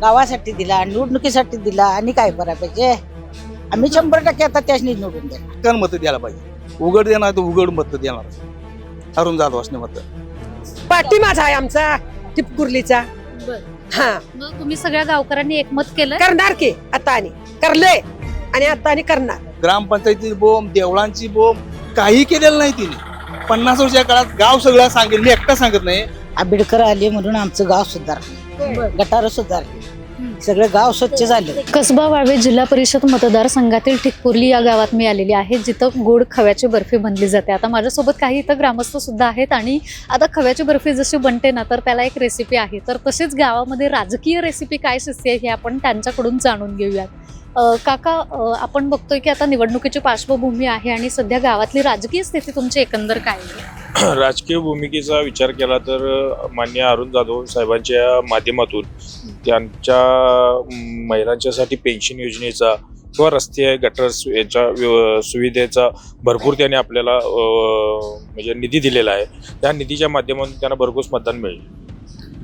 गावासाठी दिला निवडणुकीसाठी दिला आणि काय करायला पाहिजे? आम्ही शंभर टक्के आता त्याच निवडून देणार. कन मत द्यायला पाहिजे. उघड देणार तर उघड मत देणार. अरुण जाधव असणे मत. पाठी माझा आहे आमचा टिपकुर्लीचा. बर. हा. मग तुम्ही सगळ्या गावकऱ्यांनी एकमत केलं? करणार की आता आणि. करले आणि आता आणि करणार. ग्रामपंचायतीची बोंब देवळांची बोंब काही केलेलं नाही तिने. पन्नास वर्षाच्या काळात गाव सगळं सांगेल मी एकटा सांगत नाही. आंबेडकर आले म्हणून आमचं गाव सुधारलं. गटार सुधारले. सगळं गाव स्वच्छ झालं. कसबा वाळवे जिल्हा परिषद मतदारसंघातील ठिकपुर्ली या गावात मी आलेली आहे जिथं गोड खव्याची बर्फी बनली जाते. आता माझ्यासोबत काही इथं ग्रामस्थ सुद्धा आहेत आणि आता खव्याची बर्फी जशी बनते ना तर त्याला एक रेसिपी आहे. तर तसेच गावामध्ये राजकीय रेसिपी काय शिजते हे आपण त्यांच्याकडून जाणून घेऊयात. अ, काका आपण बघतोय की आता निवडणुकीची पार्श्वभूमी आहे आणि सध्या गावातली राजकीय स्थिती तुमची एकंदर काय आहे? राजकीय भूमिकेचा विचार केला तर मान्य अरुण जाधव साहेबांच्या माध्यमातून त्यांच्या महिलांच्यासाठी पेन्शन योजनेचा किंवा रस्ते गटर याच्या सुविधेचा भरपूर त्याने आपल्याला म्हणजे निधी दिलेला आहे. त्या निधीच्या माध्यमातून त्यांना भरघोस मतदान मिळेल.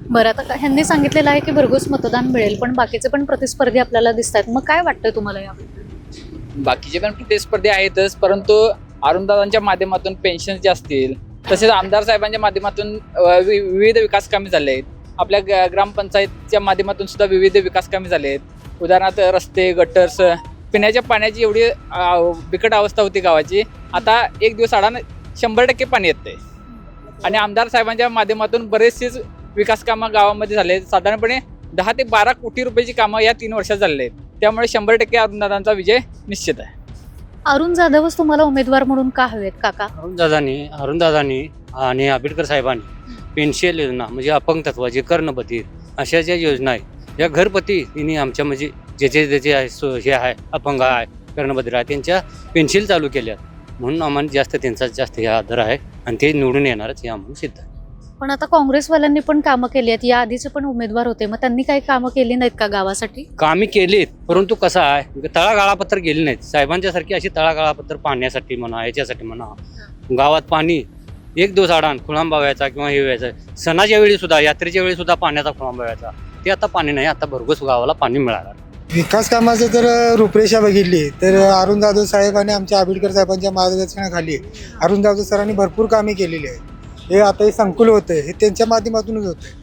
बरं आता ह्यांनी सांगितलेलं आहे की भरघोस मतदान मिळेल पण बाकीचे पण प्रतिस्पर्धी आपल्याला दिसत आहेत मग काय वाटतंय तुम्हाला याबद्दल बाकीचे पण प्रतिस्पर्धी आहेतच परंतु अरुणदादांच्या माध्यमातून पेन्शन जे असतील तसेच आमदार साहेबांच्या माध्यमातून वि- विविध विकास कामे झाले आहेत. आपल्या ग- ग्रामपंचायतच्या माध्यमातून सुद्धा विविध विकास कामे झाले आहेत. उदाहरणार्थ रस्ते गटर्स पिण्याच्या पाण्याची एवढी बिकट अवस्था होती गावाची. आता एक दिवस आडानं शंभर टक्के पाणी येते आणि आमदार साहेबांच्या माध्यमातून बरेचसेच विकास कामं गावामध्ये झाले आहेत. साधारणपणे दहा ते बारा कोटी रुपयाची कामं या तीन वर्षात झालेली आहेत. त्यामुळे शंभर टक्के अरुणदादांचा विजय निश्चित आहे. अरुण जाधवच तुम्हाला उमेदवार म्हणून का हवेत काका अरुणदादांनी अरुणदादांनी आणि आंबेडकर साहेबांनी पेन्शन योजना म्हणजे अपंग जे कर्णपती अशा ज्या योजना आहेत या घरपती तिने आमच्या म्हणजे ज्याचे ज्याचे आहे सो- हे आहे अपंग आहे कर्णबधीर आहे त्यांच्या पेन्शिल चालू केल्या म्हणून आम्हाला जास्त त्यांचा जास्त हे आदर आहे आणि ते निवडून येणारच हे आम्हाला सिद्ध आहे. पण आता काँग्रेसवाल्यांनी पण कामं केली आहेत. या आधीचे पण उमेदवार होते. मग त्यांनी काही कामं केली नाहीत का गावासाठी? कामे केलीत परंतु कसं आहे तळागाळापत्र गेली नाहीत. साहेबांच्यासारखी अशी तळागाळापत्र पाण्यासाठी म्हणा याच्यासाठी म्हणा गावात पाणी एक दिवस आडान खुळांबा व्हायचा किंवा हे व्हायचं. सणाच्या वेळी सुद्धा यात्रेच्या वेळी सुद्धा पाण्याचा खुळांबा व्हायचा ते आता पाणी नाही आता भरघोस गावाला पाणी मिळालं. विकास कामाचं जर रूपरेषा बघितली तर अरुण जाधव साहेब आणि आमच्या आंबेडकर साहेबांच्या मार्गदर्शनाखाली अरुण जाधव सरांनी भरपूर कामे केलेली आहेत. हे आता हे संकुल होतं हे त्यांच्या माध्यमातूनच होतं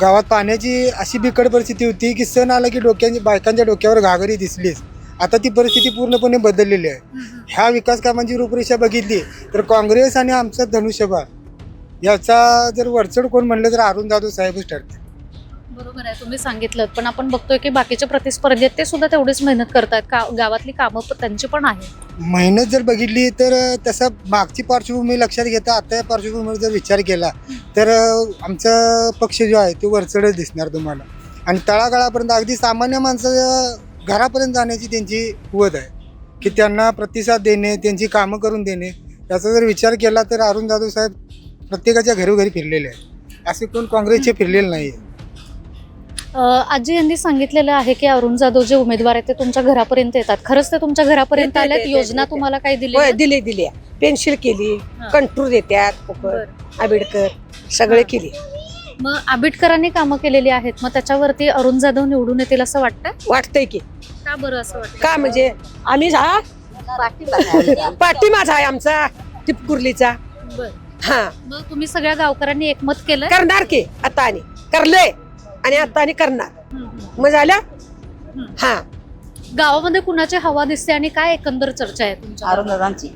गावात पाण्याची अशी बिकट परिस्थिती होती की सण आला की डोक्यांची बायकांच्या डोक्यावर घागरी दिसलीच. आता ती परिस्थिती पूर्णपणे बदललेली आहे. ह्या विकास कामांची रूपरेषा बघितली तर काँग्रेस आणि आमचा धनुष्यबाण याचा जर वरचढ कोण म्हणलं तर अरुण जाधव साहेबच ठरते बरोबर आहे तुम्ही सांगितलं. पण आपण बघतोय की बाकीचे प्रतिस्पर्धी आहेत ते सुद्धा तेवढीच मेहनत करतात का गावातली कामं प- त्यांची पण आहे मेहनत जर बघितली तर तसं मागची पार्श्वभूमी लक्षात घेता आता पार्श्वभूमीवर जर विचार केला तर आमचा पक्ष जो आहे तो वरचढच दिसणार तुम्हाला. आणि तळागाळापर्यंत अगदी सामान्य माणसं घरापर्यंत जाण्याची त्यांची कुवत आहे. की त्यांना प्रतिसाद देणे त्यांची कामं करून देणे याचा जर विचार केला तर अरुण जाधव साहेब प्रत्येकाच्या घरोघरी फिरलेले आहेत. असे कोण काँग्रेसचे फिरलेले नाही आहे आजी यांनी सांगितलेलं आहे की अरुण जाधव जे उमेदवार आहेत ते तुमच्या घरापर्यंत येतात. खरंच ते तुमच्या घरापर्यंत येते, आल्यात? येते, योजना येते. तुम्हाला काही दिली होय दिली दिली. पेन्शिल केली हा. कंटूर फुकट. आंबेडकर सगळे हा. केली. मग आंबेडकरांनी कामं केलेली आहेत मग त्याच्यावरती अरुण जाधव निवडून येतील असं वाटतं वाटतंय की. का बरं असं वाटतं का म्हणजे आम्ही हा पाठी माझा आहे आमचा टिपकुर्लीचा. बरं. हा. मग तुम्ही सगळ्या गावकऱ्यांनी एकमत केलं करणार की आता आणि. करले आणि आता आणि करणार. मग झालं? हा. गावामध्ये कुणाची हवा दिसते आणि काय एकंदर चर्चा आहे तुमच्या? अरुणदादांची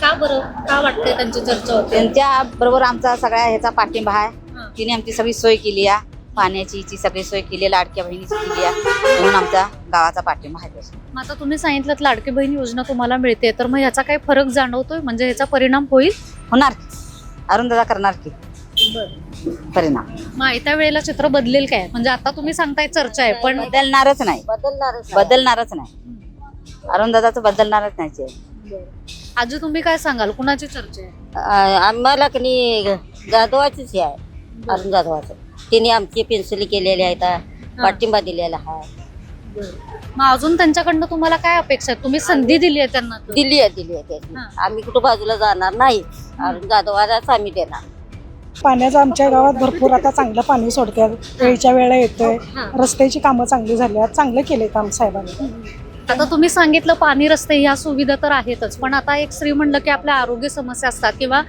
का बरं? का वाटते त्यांची चर्चा होते? त्यांच्या बरोबर आमचा सगळ्या ह्याचा पाठिंबा हा. आहे तिने आमची सगळी सोय केली आहे. पाण्याची ची सगळी सोय केली आहे. लाडक्या बहिणीची केली आहे. म्हणून आमचा गावाचा पाठिंबा आहे. मग आता तुम्ही सांगितलं लाडकी बहीण योजना तुम्हाला मिळते. तर मग ह्याचा काही फरक जाणवतोय? म्हणजे ह्याचा परिणाम होईल? होणार अरुण दादा करणार की. परिणाम. मग येत्या वेळेला चित्र बदलेल काय? म्हणजे आता तुम्ही सांगताय चर्चा आहे पण बदलणारच नाही. बदलणारच नाही. अरुण दादाचं बदलणारच नाही ते. आजी तुम्ही काय सांगाल? कुणाची चर्चा आहे? आम्हाला कनी जाधवाचीच हे आहे अरुण जाधवाचं. तिने आमची पेन्सिली केलेली आहेत पाठिंबा दिलेला आहे. मग अजून त्यांच्याकडनं तुम्हाला काय अपेक्षा आहे तुम्ही संधी दिली आहे त्यांना. दिली आहे दिली आहे त्याची हा. आम्ही कुठं बाजूला जाणार नाही. अरुण जाधवालाच आम्ही देणार. पाण्याचं आमच्या गावात भरपूर आता चांगलं पाणी सोडतात वेळच्या वेळेला येतंय. रस्त्याची कामं चांगली झाली आहेत. चांगलं केले काम साहेबांनी. आता तुम्ही सांगितलं पाणी रस्ते ह्या सुविधा तर आहेतच. पण आता एक स्त्री म्हणलं की आपल्या आरोग्य समस्या असतात किंवा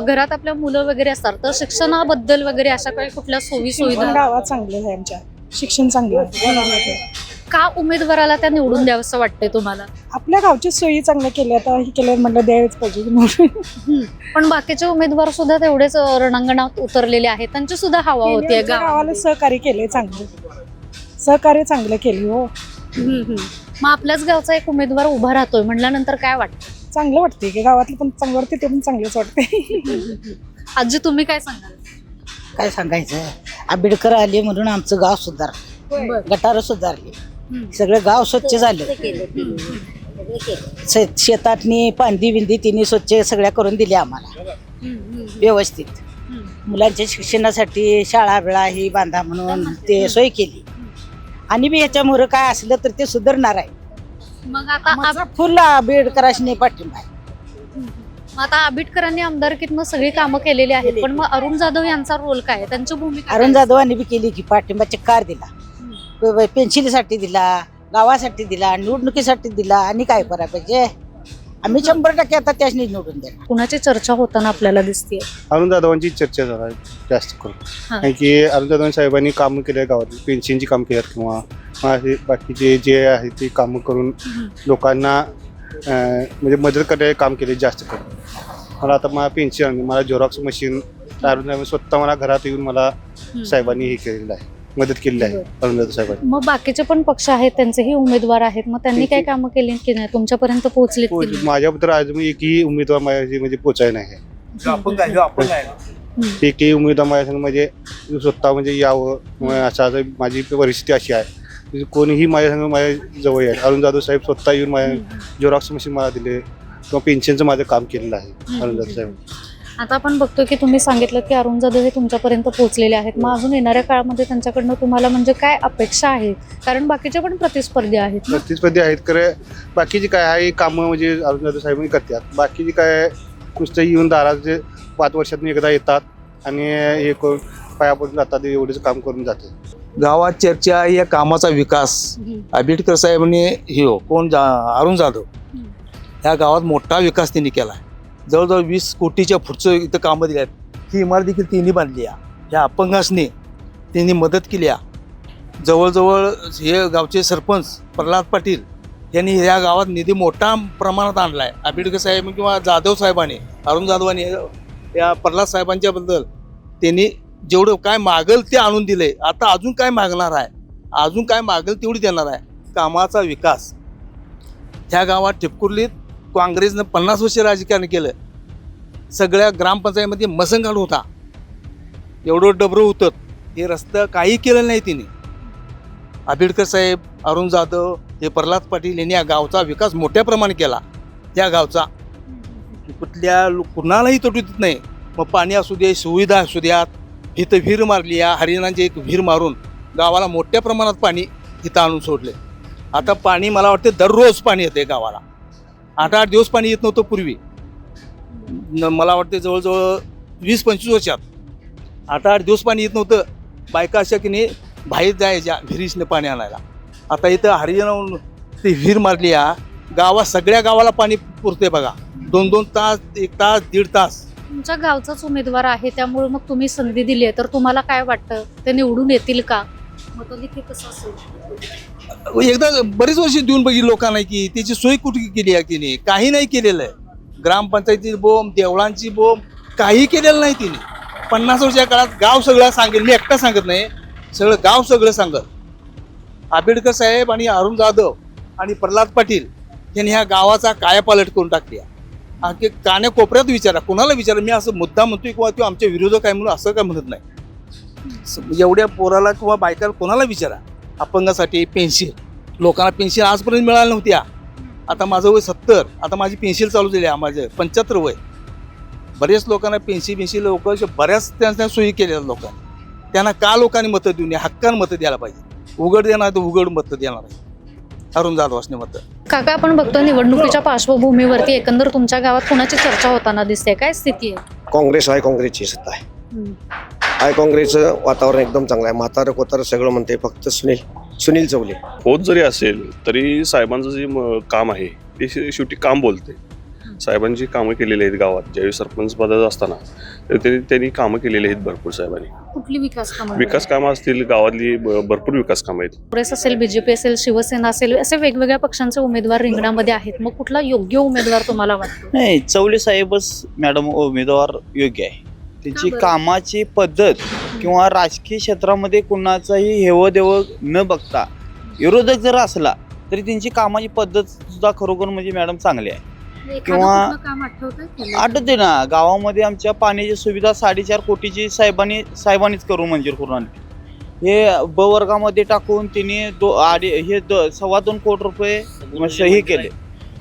घरात आपल्या मुलं वगैरे असतात तर शिक्षणाबद्दल वगैरे अशा काही कुठल्या सोयी सुविधा गावात चांगलं आहे आमच्या. शिक्षण चांगलं आहे. का उमेदवाराला त्या निवडून द्यावंसं वाटतंय तुम्हाला? आपल्या गावची सोयी चांगल्या केल्या आता ही केल्या म्हटलं द्यायच पाहिजे निवडून. पण बाकीचे उमेदवार सुद्धा तेवढेच अ, रणांगणात उतरलेले आहेत. त्यांची सुद्धा हवा होतीये आमच्या गावाला गावाला सहकार्य केले चांगले. सहकार्य चांगलं केले हो. मग आपल्याच गावचा एक उमेदवार उभा राहतोय म्हटल्यानंतर काय वाटतं? चांगलं वाटते की गावातलं पण चांगलं वाटते ते पण चांगलंच वाटते आजी तुम्ही काय सांगाल? काय सांगायचं? आंबेडकर आले म्हणून आमचं गाव सुधार गटार सुधारली. सगळं गाव स्वच्छ झालं. शे- शेतातनी पांदी बिंदी तिने स्वच्छ सगळ्या करून दिल्या आम्हाला. व्यवस्थित. मुलांच्या शिक्षणासाठी शाळा बिळा ही बांधा म्हणून ते सोय केली. आणि बी ह्याच्यामुळं काय असलं तर ते सुधारणार आहे. मग आता माझा फुल आंबेडकरांनी पाठिंबा आहे. मग आता आंबेडकरांनी आमदारकीतनं सगळी कामं केलेली आहेत. पण मग अरुण जाधव यांचा रोल काय आहे? त्यांची भूमिका अरुण? जाधवांनी बी केली की पाठिंबाचे कार दिला. पेन्शिलीसाठी दिला गावासाठी दिला निवडणुकीसाठी दिला आणि काय करायला पाहिजे? आम्ही शंभर टक्के आता त्याच निवडून देणार. कुणाची चर्चा होताना आपल्याला दिसते अरुण जाधवांची चर्चा जरा जास्त करून. कारण की अरुण जाधव साहेबांनी कामं केले गावात पेन्शनची काम केल्यात किंवा बाकीचे जे आहे ते कामं करून लोकांना म्हणजे मदत करण्याचे काम केले जास्त करून. मला आता मला पेन्शन मला झेरॉक्स मशीन स्वतः मला घरात येऊन मला साहेबांनी हे केलेलं आहे. मदत केलेली आहे अरुण जाधव साहेबांनी. मग बाकीचे पण पक्ष आहेत त्यांचेही उमेदवार आहेत. मग त्यांनी काय कामं केली की नाही? तुमच्यापर्यंत पोहोचलेत की नाही? माझ्याबद्दल आज मी एकही उमेदवार माझ्या म्हणजे पोचाय नाही ह्यो. एकही उमेदवार माझ्या संग म्हणजे स्वतः म्हणजे यावं. असं माझी परिस्थिती अशी आहे. म्हणजे कोणीही माझ्या संग माझ्या जवळ आहे अरुण जाधव साहेब स्वतः येऊन माझ्या झेरॉक्स मशीन मला दिले. किंवा पेन्शनचं माझं काम केलेलं आहे अरुण जाधव साहेब आता आपण बघतो की तुम्ही सांगितलं की अरुण जाधव हे तुमच्यापर्यंत पोहोचलेले आहेत. मग अजून येणाऱ्या काळामध्ये त्यांच्याकडनं तुम्हाला म्हणजे काय अपेक्षा आहेत? कारण बाकीचे पण प्रतिस्पर्धी आहेत. प्रतिस्पर्धी आहेत खरं बाकीची काय आहे कामं म्हणजे अरुण जाधव साहेबांनी करतात. बाकीची काय नुसतं येऊन दाराचे पाच वर्षातून एकदा येतात आणि हे करून पायापडून जातात एवढंच काम करून जातात. गावात चर्चा आहे या कामाचा विकास. आंबेडकर साहेबांनी हे हो कोण जा अरुण जाधव. ह्या गावात मोठा विकास त्यांनी केला आहे जवळजवळ वीस कोटीच्या पुढचं इथं कामं दिली आहेत. ही इमारत देखील तिन्ही बांधली आहे. ह्या अपंगासने त्यांनी मदत केली आहे. जवळजवळ हे गावचे सरपंच प्रल्हाद पाटील यांनी ह्या गावात निधी मोठ्या प्रमाणात आणला आहे. आंबेडकर साहेब किंवा जाधव साहेबांनी अरुण जाधवांनी या प्रल्हाद साहेबांच्याबद्दल त्यांनी जेवढं काय मागल ते आणून दिले. आता अजून काय मागणार आहे? अजून काय मागल तेवढी देणार आहे. कामाचा विकास. ह्या गावात ठिपकुर्लीत काँग्रेसनं पन्नास वर्ष राजकारण केलं. सगळ्या ग्रामपंचायतीमध्ये मसंगाड होता. एवढं डबरं होतं. हे रस्तं काही केलं नाही तिने. आंबेडकर साहेब अरुण जाधव हे प्रल्हाद पाटील यांनी या गावचा विकास मोठ्या प्रमाणात केला. त्या गावचा. कुठल्या कुणालाही तोटू देत नाही. मग पाणी असू दे सुविधा असू द्यात. इथं विहीर मारली या हरिणांची एक विहीर मारून गावाला मोठ्या प्रमाणात पाणी इथं आणून सोडले. आता पाणी मला वाटतं दररोज पाणी येते गावाला. आठ आठ दिवस पाणी येत नव्हतं पूर्वी. न- मला वाटते जवळजवळ वीस पंचवीस वर्षात. आठ आठ दिवस पाणी येत नव्हतं. बायका अशा की नाही बाहेर जायच्या विहिरीसने पाणी आणायला. आता इथं हरिजन ती विहीर मारली या गावात सगळ्या गावाला पाणी पुरते बघा. दोन दोन तास एक तास दीड तास. तुमच्या गावचाच उमेदवार आहे त्यामुळे मग तुम्ही संधी दिली आहे. तर तुम्हाला काय वाटतं? ते निवडून येतील का? असेल? एकदा बरीच वर्ष देऊन बघितली लोकांना की त्याची सोय कुठे केली आहे तिने? काही नाही केलेलं आहे. ग्रामपंचायतीची बोंब देवळांची बोंब काही केलेलं नाही तिने. पन्नास वर्षाच्या काळात गाव सगळं सांगेल. मी एकटा सांगत नाही. सगळं गाव सगळं सांगत आंबेडकर साहेब आणि अरुण जाधव आणि प्रल्हाद पाटील यांनी ह्या गावाचा कायापालट करून टाकली आहे. आणखी कान्या कोपऱ्यात विचारा. कोणाला विचारा? मी असं मुद्दा म्हणतोय किंवा तो आमच्या विरोधक आहे म्हणून असं काय म्हणत नाही. एवढ्या पोराला किंवा बायकाला कोणाला विचारा? अपंगासाठी पेन्शिल लोकांना पेन्शिल आजपर्यंत मिळाल्या नव्हत्या आता माझं वय सत्तर आता माझी पेन्शिल चालू झाली आहे माझं पंच्याहत्तर वय. बरेच लोकांना पेन्शिल पेन्शिल लोक बऱ्याच त्यांच्या सोयी केलेल्या लोकांनी. त्यांना का लोकांनी मतं देऊन हक्कानं मतं द्यायला पाहिजे. उघड देणार तर उघड मतं देणार आहे. अरुण जाधवासने मतं. काका आपण बघतो निवडणुकीच्या पार्श्वभूमीवरती एकंदर तुमच्या गावात कुणाची चर्चा होताना दिसते? काय स्थिती आहे? काँग्रेस आहे काँग्रेसची सत्ता आहे. आय काँग्रेसचं वातावरण एकदम चांगलं आहे. म्हातारं कोतारं सगळं म्हणते फक्त सुनील सुनील चौले होत जरी असेल तरी साहेबांचं जे म- काम आहे ते शे- शेवटी काम बोलते साहेबांची कामं केलेली आहेत गावात. ज्यावेळी सरपंच पदात असताना तर ते- त्यांनी कामं केलेली आहेत भरपूर साहेबांनी. कुठली विकास कामं? विकास कामं असतील गावातली ब- भरपूर विकास कामं आहेत. काँग्रेस असेल बीजेपी असेल शिवसेना असेल असे वेगवेगळ्या पक्षांचे उमेदवार रिंगणामध्ये आहेत. मग कुठला योग्य उमेदवार तुम्हाला वाटतो? नाही चौले साहेबच मॅडम उमेदवार योग्य आहे. त्यांची बरं? कामाची पद्धत किंवा राजकीय क्षेत्रामध्ये कुणाचाही हेव देव न बघता विरोधक जर असला तरी त्यांची कामाची पद्धत सुद्धा खरोखर म्हणजे मॅडम चांगली आहे एखादं किंवा- कुठलं काम? आठवते ना गावामध्ये आमच्या पाण्याची सुविधा साडेचार कोटीची साहेबांनी साहेबांनीच करून मंजूर करून आणली हे ब वर्गामध्ये टाकून तिने दो आडे हे द सव्वा दोन कोटी रुपये म्हणजे हे केले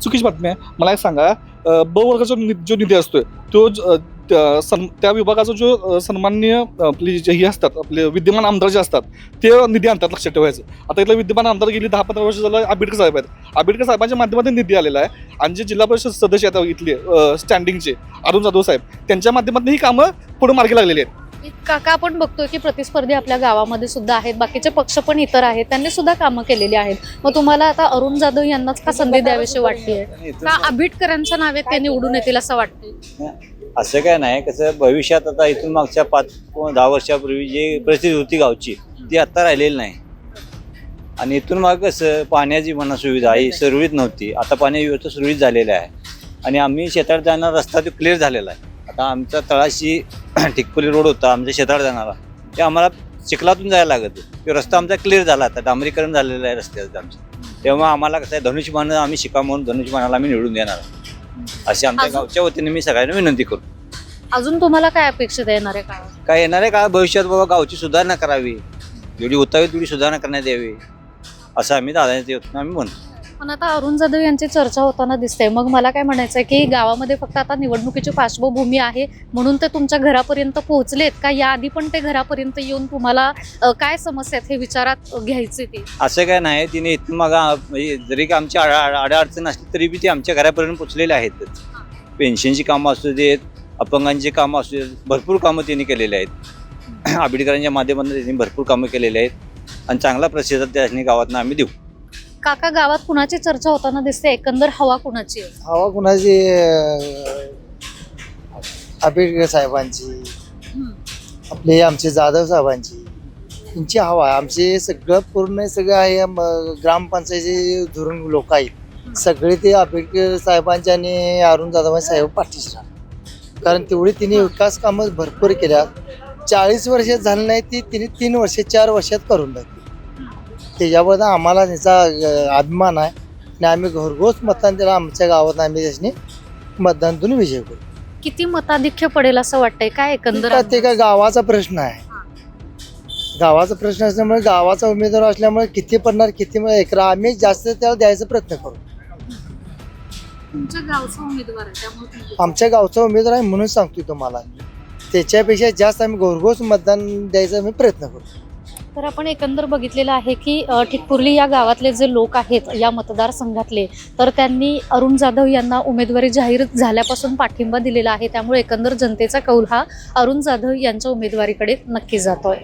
चुकीची बातमी आहे मला एक सांगा अ, ब वर्गाचा नि- जो निधी असतोय तो ज- अ, त्या सन्- त्या विभागाचा जो अ, सन्माननीय आपली जे हे असतात आपले विद्यमान आमदार जे असतात ते निधी आणतात लक्षात ठेवायचं. आता इथलं विद्यमान आमदार गेली दहा पंधरा वर्ष झालं आंबेडकर साहेब आहेत. आंबेडकर साहेबांच्या माध्यमातून निधी आलेला आहे आणि जे जिल्हा परिषद सदस्य आहेत इथले स्टँडिंगचे अरुण जाधव साहेब त्यांच्या माध्यमातून ही कामं पुढे मार्गी लागलेली आहेत. काका आपण बघतोय की प्रतिस्पर्धी आपल्या गावामध्ये सुद्धा आहेत बाकीचे पक्ष पण इतर आहेत त्यांनी सुद्धा कामं केलेली आहेत. मग तुम्हाला आता अरुण जाधव यांनाच का संधी द्यावीशी वाटते का आंबेडकरांच्या नावे ते निवडून येतील असं वाटतंय? असं काय नाही कसं भविष्यात आता इथून मागच्या पाच दहा वर्षापूर्वी जी परिस्थिती होती गावची ती आत्ता राहिलेली नाही. आणि इथून माग कसं पाण्याची म्हणा सुविधा ही सुरळीत नव्हती. आता पाणी व्यवस्था सुरळीत झालेलं आहे. आणि आम्ही शेतात जाणारा रस्ता तो क्लिअर झालेला आहे. आता आमचा तळाशी टिकपुली रोड होता आमच्या शेतात जाणारा. ते आम्हाला चिखलातून जायला लागत तो रस्ता आमचा क्लिअर झाला आता डांबरीकरण झालेलं आहे रस्त्याचं आमचं. तेव्हा आम्हाला कसं आहे धनुष्यबाण आम्ही शिका म्हणून धनुष्यबाणाला आम्ही निवडून देणार. अशी आमच्या अजून- गावच्या वतीने मी सगळ्यांना विनंती करतो अजून तुम्हाला काय अपेक्षित आहे येणाऱ्या काळात? काय येणाऱ्या काळात भविष्यात बाबा गावची सुधारणा करावी. जेवढी होतावी तेवढी सुधारणा करण्यात यावी. असं आम्ही दादाच्या वतीनं आम्ही म्हणतो. पण आता अरुण जाधव यांची चर्चा होताना दिसते मग मला काय म्हणायचं आहे की गावामध्ये फक्त आता निवडणुकीची पार्श्वभूमी आहे म्हणून ते तुमच्या घरापर्यंत पोहोचलेत का? याआधी पण ते घरापर्यंत येऊन तुम्हाला अ, काय समस्या आहेत हे विचारात घ्यायचे ते? असं काय नाही तिने इथून मग म्हणजे जरी का आमची अडचण असली तरी बी ती आमच्या घरापर्यंत पोचलेले आहेतच पेन्शनची कामं असू देत अपंगांची कामं असू देत भरपूर कामं त्यांनी केलेली आहेत. आंबेडकरांच्या माध्यमातून त्यांनी भरपूर कामं केलेली आहेत. आणि चांगला प्रतिसाद त्याने गावातनं आम्ही देऊ. काका गावात कुणाची चर्चा होताना दिसते? एकंदर हवा कुणाची आहे? हवा कुणाची आंबेडकर साहेबांची आपले आमचे जाधव साहेबांची यांची हवा आहे. आमचे सगळं पूर्ण सगळं आहे म, ग्रामपंचायतीचे धोरण लोक आहेत. सगळे ते आंबेडकर साहेबांचे आणि अरुण जाधव साहेब पाठीशी राहतात. कारण तेवढी तिने विकास कामं भरपूर केल्या चाळीस वर्षात झालं नाही ती तिने तीन वर्ष चार वर्षात करून टाकली. त्याच्याबद्दल आम्हाला त्याचा अभिमान आहे. आणि आम्ही घरघोस मतदान त्याला आमच्या गावात आम्ही त्याच्याने मतदानातून विजय करू. किती मताधिक्य पडेल असं वाटतंय? काय एकंदर का ते काय गावाचा प्रश्न आहे. गावाचा प्रश्न असल्यामुळे गावाचा उमेदवार असल्यामुळे किती पडणार किती एकर आम्ही जास्त त्याला द्यायचा प्रयत्न करू. तुमच्या गावचा उमेदवार आहे त्यामुळे आमच्या गावचा उमेदवार आहे म्हणून सांगतोय तुम्हाला. त्याच्यापेक्षा जास्त आम्ही घरघोस मतदान द्यायचा आम्ही प्रयत्न करू. तर आपण एकंदर बघितलेलं आहे की ठिकपुर्ली या गावातले जे लोक आहेत या मतदारसंघातले तर त्यांनी अरुण जाधव यांना उमेदवारी जाहीर झाल्यापासून पाठिंबा दिलेला आहे. त्यामुळे एकंदर जनतेचा कौल हा अरुण जाधव यांच्या उमेदवारीकडे नक्की जातोय.